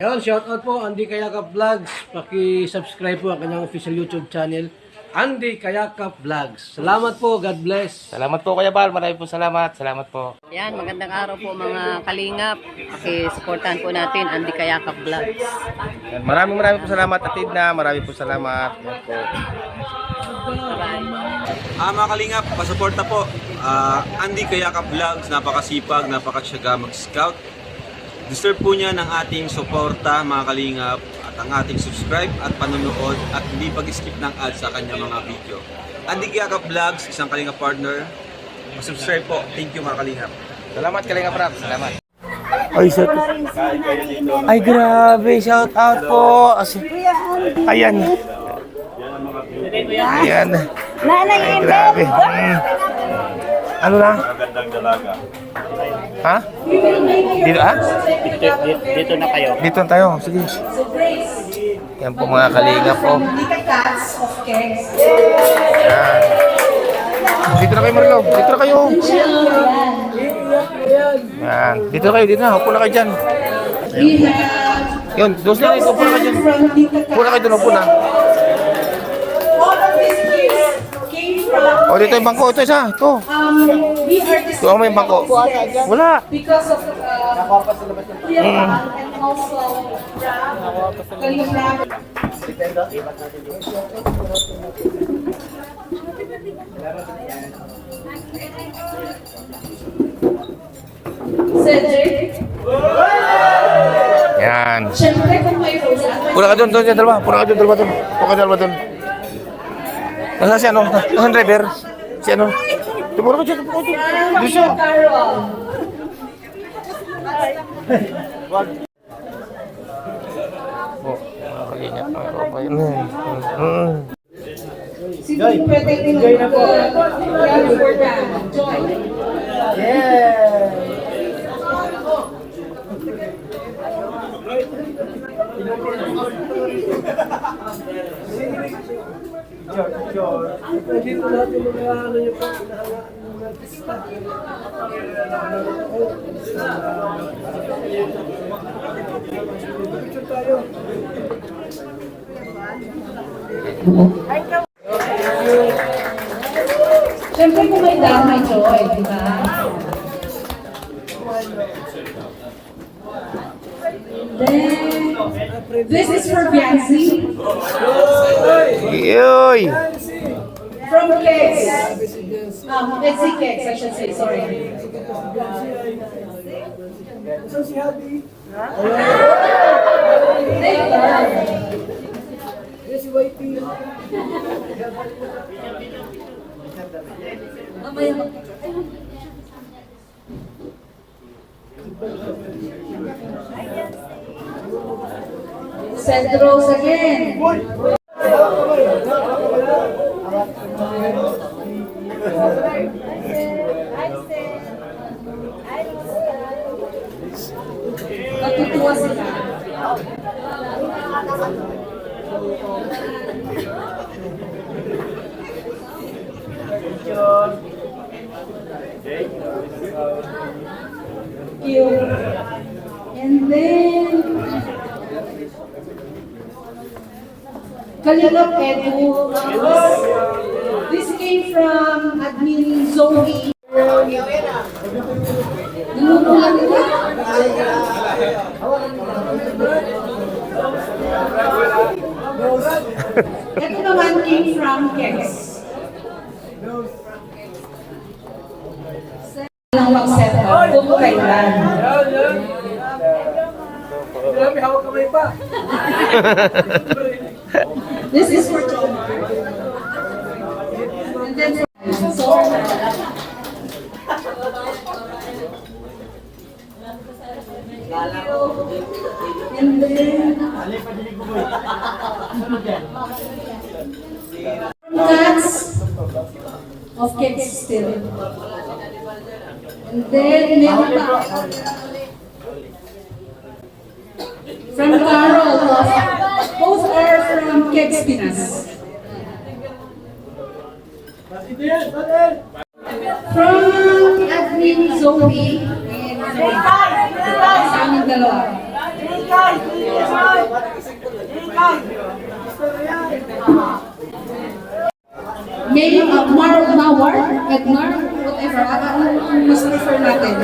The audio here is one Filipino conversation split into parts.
Ayun, shout out po Andy Kayakap Vlogs. Paki-subscribe po ang kanyang official YouTube channel, Andy Kayakap Vlogs. Salamat po, God bless. Salamat po Kuya Bal, marami po salamat. Salamat po. Yan, magandang araw po mga kalingap. Pakisuportahan po natin Andy Kayakap Vlogs. Yan, Maraming maraming po salamat Atid na, maraming po salamat. Yan po. Ah, mga kalingap, pasuporta po. Ah, Andy Kayaka Vlogs, napakasipag, napakasyaga mag-scout. Deserve po niya ng ating suporta, mga kalingap, at ang ating subscribe at panonood at hindi pag-skip ng ads sa kanya mga video. Andy Kayaka Vlogs, isang kalingap partner. Subscribe po. Thank you mga kalingap. Salamat Kalinga Prab, salamat. Ay, shout Ay, grabe. Shout out po. As- Ayan. Ayan. Ay, grabe. Mm. Ano na? Ha? Dito, ah? Dito na kayo. Dito na tayo. Sige. Yan po mga kalinga po. Yan. Dito na kayo, Marlo. Dito na kayo. Yan. Dito na kayo, dito na. Upo na kayo dyan. Yun, dos na dito. Upo na kayo dyan. Upo na kayo dun, upo na. O, dito yung bangko. Ito isa. Ito. Ito ang may bangko. Wala. because of uh, Mm. and also. Cedric, Yan. syempre kung may rose at Pula ka doon, doon, dalawa. Pula ka doon, dalawa doon. Pula ka dalawa doon. Nasaan si ano? Nasaan ang driver? Si ano? Dyan, tumura ka dyan. Doon siya. Oh. Mm. Sino yung pwede Joy na po. Dito natin mga ano yung mga artista. Picture tayo. Syempre Saan si Habi? Yes, si Whitey. Send Rose again. Natutuwa sila. Cute. And then, Kalilap Edu. This came from admin Zoe. Nangungulan nila. Ito naman came from Kex. Lang mag-set up kung kailan. Grabe, hawak kamay pa. This is for John. And then so And then Cats of cakes still. And then meron pa. From Carol, both are from Kegs Pinas. From Admin Zombie. Sa aming dalawa. Maybe uh, Mar Mawar, Edmar, whatever. Ano mas prefer natin?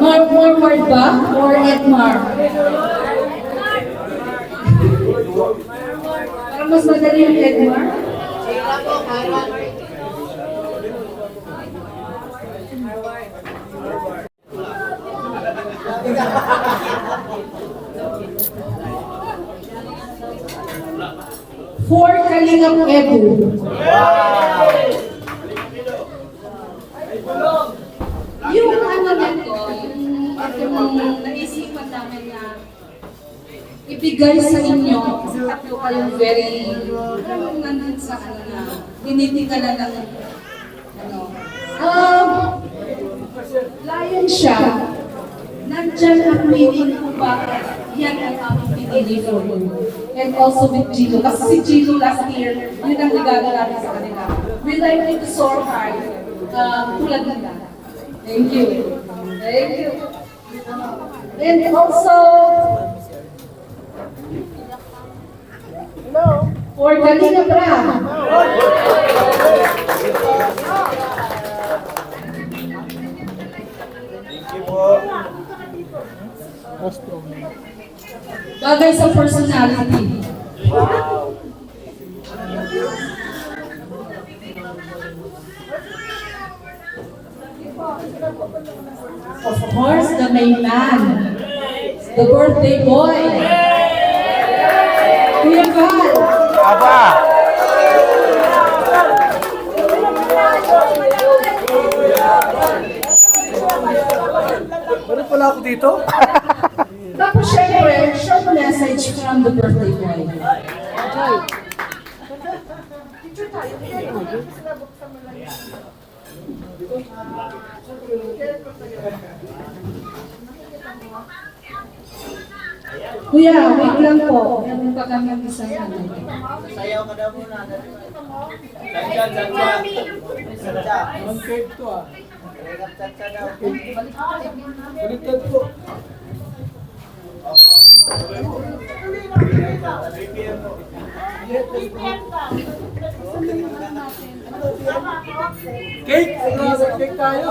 Mar Mawar ba? Or Edmar? Mas madali yung Edmar? For Kalingap Ebu. Yung ano nito, yung itong naisipan namin na ibigay sa inyo tatlo kayong very parang nandun sa ano na tinitika na ng ano um lion siya nandyan ang meaning kung bakit yan ang aming pinili for. And also with Gino. Kasi si Gino last year, yun ang regalo namin sa kanila. We like you to soar high. Um, tulad nila. Thank you. Thank you. And also, for Kalina Bra. Bagay sa personality. Of course, the main man. The birthday boy. Aba! Ano pala ako dito? Tapos syempre, short message from the birthday boy. Kuya, wait lang po. Meron pa kami isang ano. Cake! Nasa cake tayo!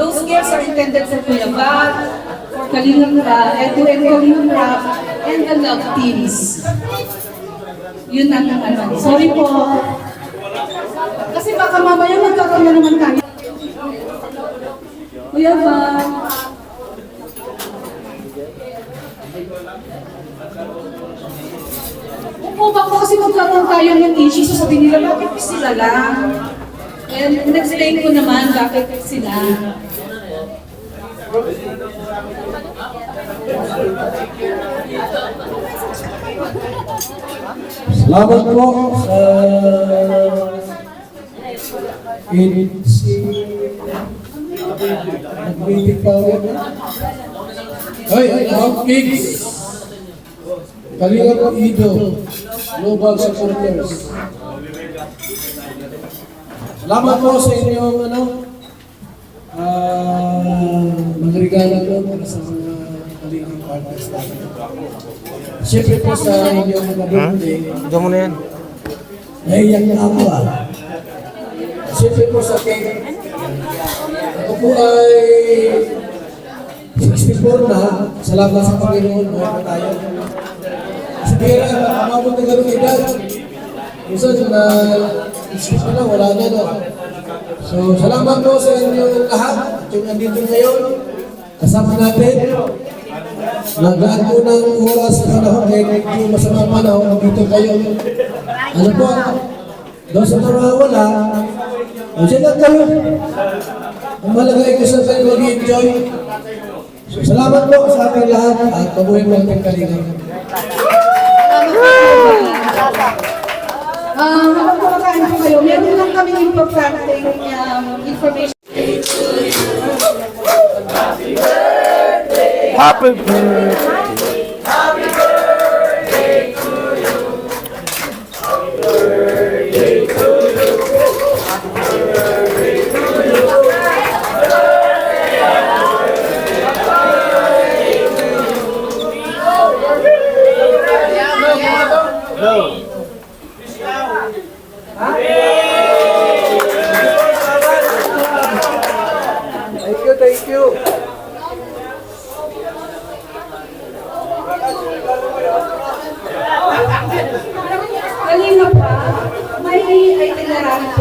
Those gifts are intended for Kuya Val, for Kalingap Ra, Edu and Kalingap Ra, and the love teams. Yun ang ano. Sorry po. Kasi baka mamaya magkakaroon na naman tayo. Kuya Val. Opo, baka kasi magkakaroon tayo ng issue. Sasabihin nila, bakit sila lang? And in-explain ko naman bakit sila. Salamat po sa ANC Nagbitik pa. Hoy, Rock Kicks! Kalinga po Ido, Global Supporters. Salamat po sa inyong ano, ah, mga regalo po para sa mga Kalinga partners natin. Siyempre po sa inyong mga birthday, Diyan mo na yan. Naiyak na ako ah. Siyempre po sa cake. Ako po ay 64 na. Salamat sa Panginoon. Buhay pa tayo. Kasi kaya umabot na ganung edad. Minsan na isip na wala na no. So salamat po sa inyo lahat. Yung nandito ngayon. Kasama natin. Nagaan po ng oras sa panahon kahit medyo masama ang panahon. Dito kayo. Ano po? Doon sa nawawala, o dyan lang kayo. Ang malaga ay gusto kayo mag-enjoy. So, salamat po sa ating lahat at mabuhay po ang kalinga. Um, Magpapakain po kayo. Meron lang kami importanteng um, information. Happy birthday!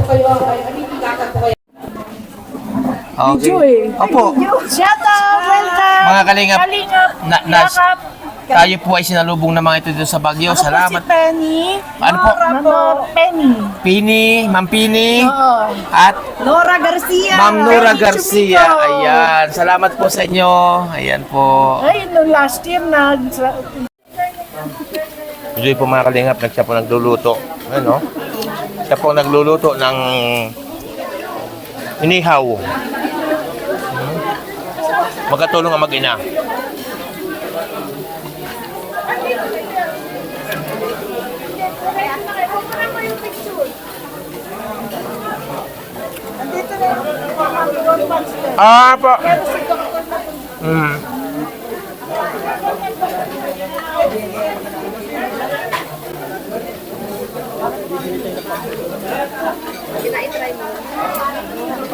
Kayo. Ay, mean, po kayo. Okay. Opo. Shout out! Welcome! Mga kalingap, Kalingap! na, na, Yakap! tayo po ay sinalubong ng mga ito dito sa Baguio. Ako po si Salamat. Penny. Ano po? Nora po. Penny. Pini, Ma'am Pini, Oo. at Nora Garcia. Ma'am Nora Penny Garcia. Chumito. Ayan. Salamat po sa inyo. Ayan po. Ay, no, last year na. Usually po mga kalingap, nag- siya po nagluluto. Ano? Siya po nagluluto ng inihaw. Hmm. Magkatulong ang mag-ina. Ah, po. Hmm.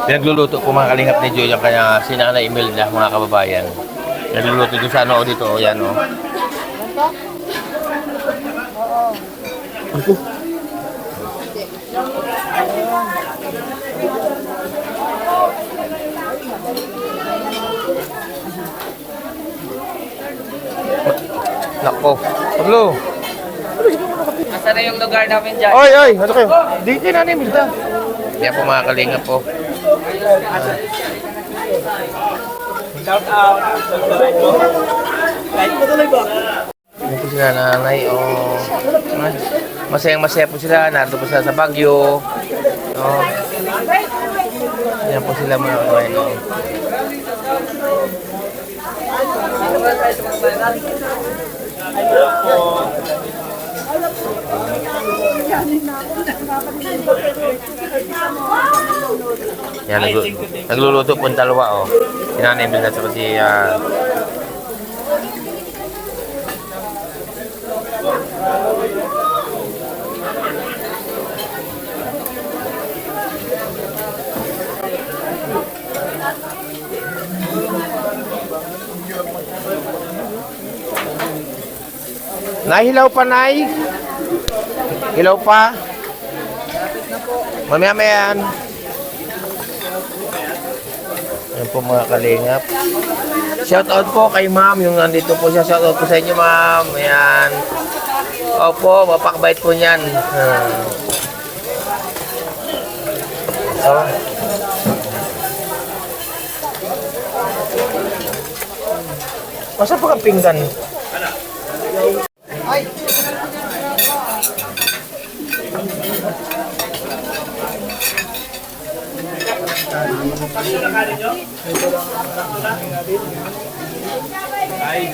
Pinagluluto po mga kalingap ni Joy ang kanya si Nanay Imelda, mga kababayan. Nagluluto doon sa ano dito, o yan o. Nako. Pablo. Asa na yung lugar namin dyan? Oy, oy, ano kayo? Di kayo Nanay Imelda. Yan po mga kalingap po. Shout out! Yan po sila nanay, oh. Masayang masaya po sila, narito po sila sa Baguio. Oh. Yan po sila mga kabayan, oh. Yan, naglu- nagluluto po ang dalawa, oh. Si Nanay Imelda at saka si, ah, Nahilaw pa, Nay? Hilaw pa? Mamaya maya yan. Ayan po mga kalingap. Shout out po kay ma'am. Yung nandito po siya. Shout out po sa inyo ma'am. Ayan. Opo, mapakbait po niyan. Hmm. So, Masa pa ka pinggan? Ay,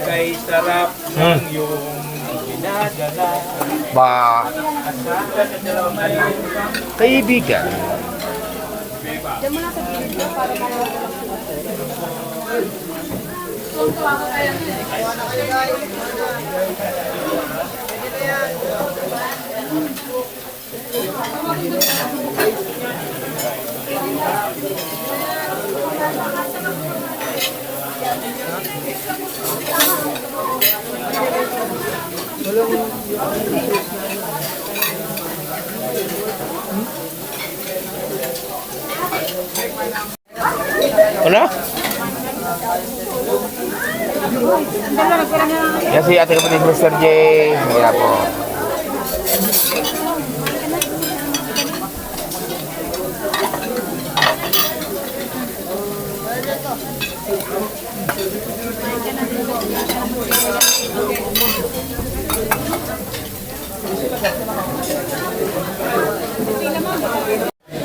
kay sarap Hmm. yung pinadala. Ba, kaibigan. Ano? Yan si ate kapatid Mr. J. Yan po.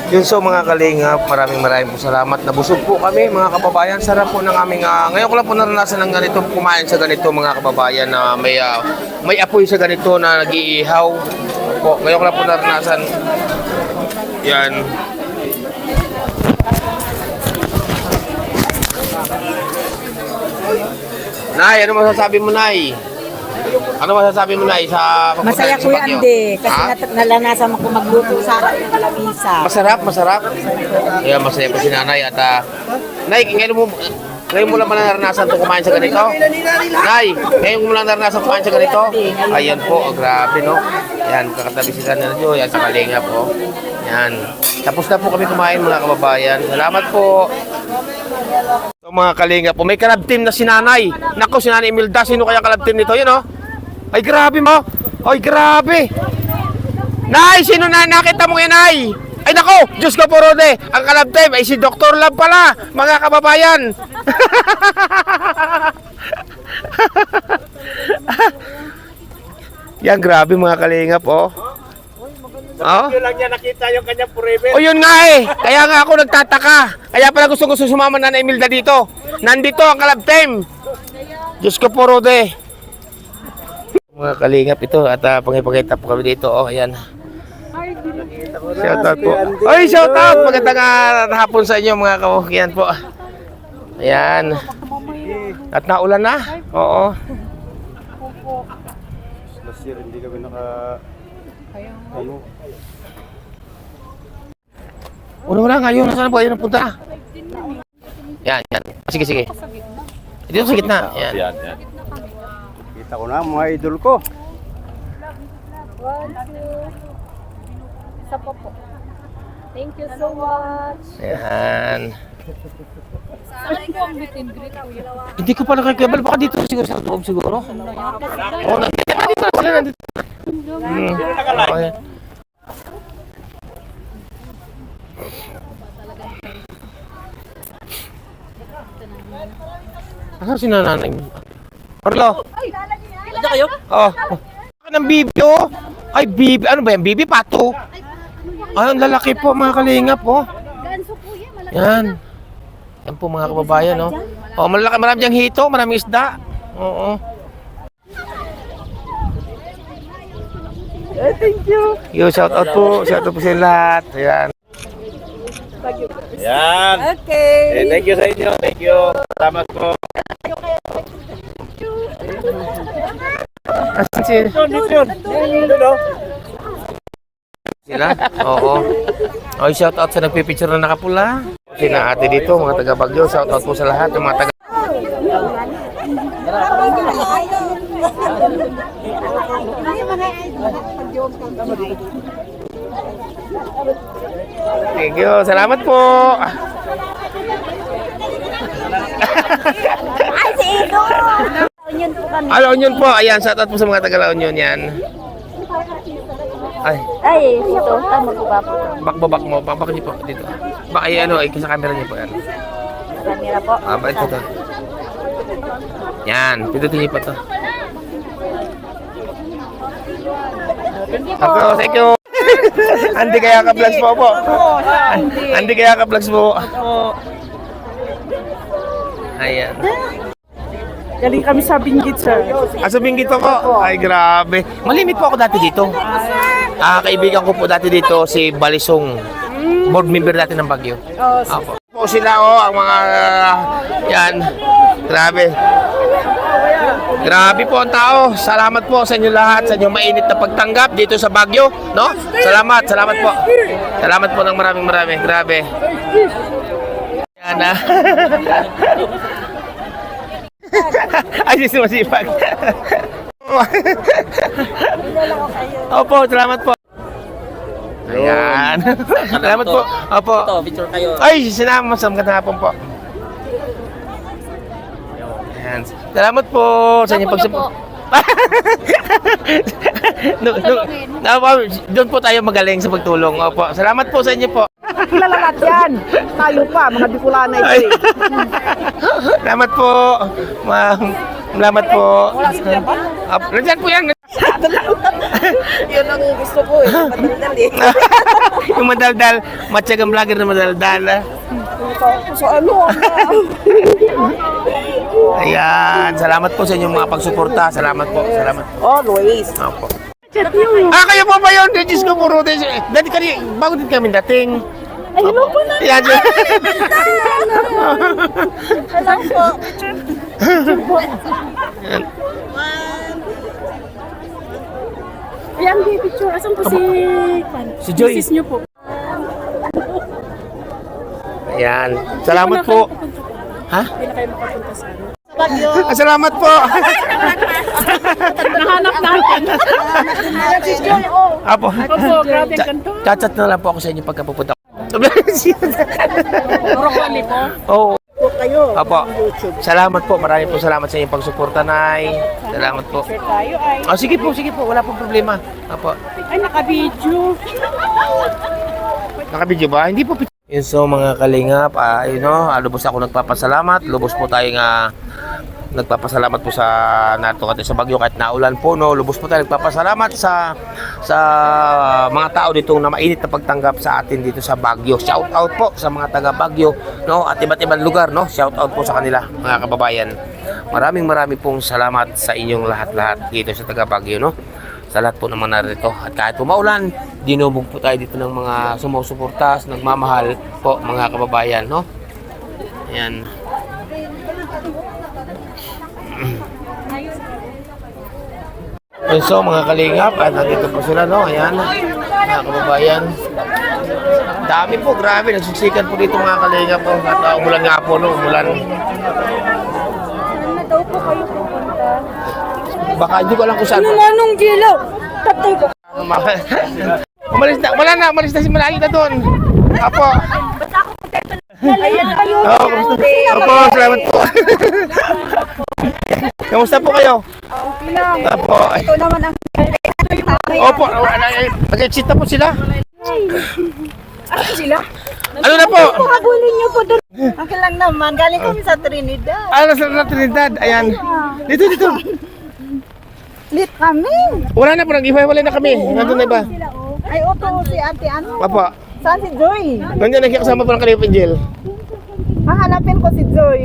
Yun so mga kalingap, maraming maraming po salamat. Nabusog po kami mga kababayan. Sarap po ng aming, ah, ngayon ko lang po naranasan ng ganito, kumain sa ganito mga kababayan na may, ah, may apoy sa ganito na nag-iihaw. Po, ngayon ko lang po naranasan. Yan. Nay, ano masasabi mo, Nay? Ano masasabi mo, Nay, sa Masaya sa ko yan? Ande. Kasi Ha? nat- nalanasan ako magluto sa akin ng lamisa. Masarap, masarap. Kaya masaya po si nanay at ah, Nay, ngayon mo ngayon mo lang ba naranasan ito kumain sa ganito? Nay, ngayon mo lang naranasan kumain sa ganito? Ayan po, oh, grabe no. Yan, kakatabi si Kanal Jo, yan sa kalinga po. Yan. Tapos na po kami kumain mga kababayan. Salamat po. So, mga kalinga po, may kalab team na si nanay. Nako, si nanay Imelda, sino kaya kalab team nito? Yan oh. Ay, grabe mo. Ay, grabe. Nay, sino na nakita mo yan, Nay? Ay nako, Diyos ko po Rode, ang kalab time ay si Dr. Lab pala, mga kababayan. Yan, grabe mga kalingap, oh. Oh? Yun lang niya nakita yung kanyang forever. O yun nga eh, kaya nga ako nagtataka. Kaya pala gusto gusto sumama na na Emilda dito. Nandito ang kalab time. Diyos ko po Rode. Mga kalingap ito at uh, pangipakita po kami dito. Oh, ayan. Shout out po. Ay, shout out. Magandang ah, hapon sa inyo mga kawakian po. Ayan. At naulan na. Oo. Last year hindi kami naka... Ano? Una wala ngayon. Nasaan po? Ayun ang punta. Yan, yan. Sige, sige. Dito sa gitna. Yan. Yan, yan. Kita ko na mga idol ko. Thank you so much. Yan. Hindi ko pala kakabal. Baka dito siguro sa loob siguro. Oo, nandito. Nandito na sila. Nandito. Hmm. Okay. Asan si nanay mo? Carlo. Nandiyan kayo? Oo. Oh. ng bibi, oh. Ay, bibi. Ano ba yan? Bibi pato. Ay, ang lalaki po, mga kalingap, oh. Yan. Yan po, mga kababayan, oh. Oh, malaki, marami diyang hito, maraming isda. Oo. Eh, thank you. Yo, shout out po. Shout out po sa lahat. Ayan. Yan. Okay. Eh, thank you sa inyo. Thank you. Salamat po. Asan si... Oh. Sila? Oo. Oh, shout out sa nagpipicture na nakapula. Sina ate dito, mga taga Bagyo. Shout out po sa lahat, yung mga taga... Thank you. Salamat po. Ay, si Ido! Po kami. Ala Union po. Ayan, shout out po sa mga taga La Union yan. Ay, Ay, ito. Tama ko ba po? bakbabak mo. Bakbak niyo po dito. Baka ay, ano, ay, sa camera niyo po yan. Camera po. Ah, ba ito to? Yan, pindutin niyo to. Ako, thank you. Andi kaya ka vlogs po po. Andi kaya ka vlogs po. Ayan. Galing kami sa Binggit, sir. Ah, sa Benguet ako. Ay, grabe. Malimit po ako dati dito. Ah, kaibigan ko po dati dito si Balisong. Board member dati ng Bagyo. Apo. Po sila oh, ang mga yan. Grabe. Grabe po ang tao. Salamat po sa inyo lahat, sa inyong mainit na pagtanggap dito sa Bagyo, no? Salamat, salamat po. Salamat po ng maraming marami. Grabe. Yan ah. Ay, si masipag. Opo, salamat po. Ayan. salamat po. Opo. Ito, picture kayo. Ay, sinama sa magandang hapon po. Ayan. Salamat po sa inyong pagsupo. no, no, no, doon po tayo magaling sa pagtulong. Opo. Salamat po sa inyo po. Kilala lahat yan. Tayo pa, mga Bicolana ito. Ay. Salamat po. Ma'am. Salamat po. Ah, Nandyan po yan. Yun gusto ko eh. Madaldal eh. yung madaldal, matyagang vlogger na madaldal. So ano? Ayan, salamat po sa inyong mga pagsuporta. Salamat po, salamat. Always. Opo. Ah, kayo po ba yun? Diyos ko, puro din. Dati kani, bago din kami dating. Ay, hello po na. Yan. Hello po. Ayan, di picture. Asan po si... Si Joy. Sis niyo po. Ayan. Salamat po. Ha? Hindi na kayo makapunta sa ano. Ah, salamat po. Nahanap natin. si Joy, oh. Apo. Opo, grabe ganito. Chat-chat na lang po ako sa inyo pagka pupunta ko. Broccoli po. Oo. Po kayo. Apo. YouTube. Salamat po. Maraming po salamat sa inyong pagsuporta, Nay. Salamat po. Tayo ay. Oh, sige po, sige po. Wala pong problema. Apo. Ay, naka-video. Nakabidyo ba? Hindi po. Yun so mga kalingap, ah, you know, ah, lubos ako nagpapasalamat. Lubos po tayo nga nagpapasalamat po sa nato sa Bagyo. Kahit naulan po no? Lubos po tayo nagpapasalamat sa sa mga tao dito na mainit na pagtanggap sa atin dito sa Bagyo shout out po sa mga taga Bagyo no? At iba't ibang lugar no? Shout out po sa kanila mga kababayan. Maraming maraming pong salamat sa inyong lahat-lahat dito sa taga Bagyo no sa lahat po naman narito. At kahit po maulan, dinubog po tayo dito ng mga sumusuportas, nagmamahal po mga kababayan, no? Ayan. Yun, so mga kalingap, at nandito po sila, no? Ayan, mga kababayan. Dami po, grabe, nagsusikan po dito mga kalingap. No? At uh, umulan nga po, no? Umulan. Daw po kayo pupunta? Baka hindi ko alam kung saan. Anong gilo? Tatay ko. umalis na, wala na, umalis na si Malayo na doon. Apo. Ayan kayo. Oo, Opo, salamat po. Kamusta po kayo? Okay lang. Apo. Ito naman ang Opo, nag-exit na po sila. Ano sila? Ano na po? Habulin niyo po doon. Okay lang naman. Galing kami sa Trinidad. Ano sa na Trinidad? Ayan. Dito, dito. Lit kami. Wala na po, nag-iwalay na kami. Nandun na iba. Ay, oto si ate ano. Apo. Saan si Joy? Nandiyan nakikasama po ng Kalipin Angel. Hahanapin ko si Joy.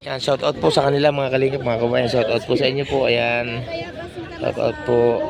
Yan, shout out po sa kanila mga kalingap, mga kabayan. Shout out po sa inyo po. Ayan. Shout out po.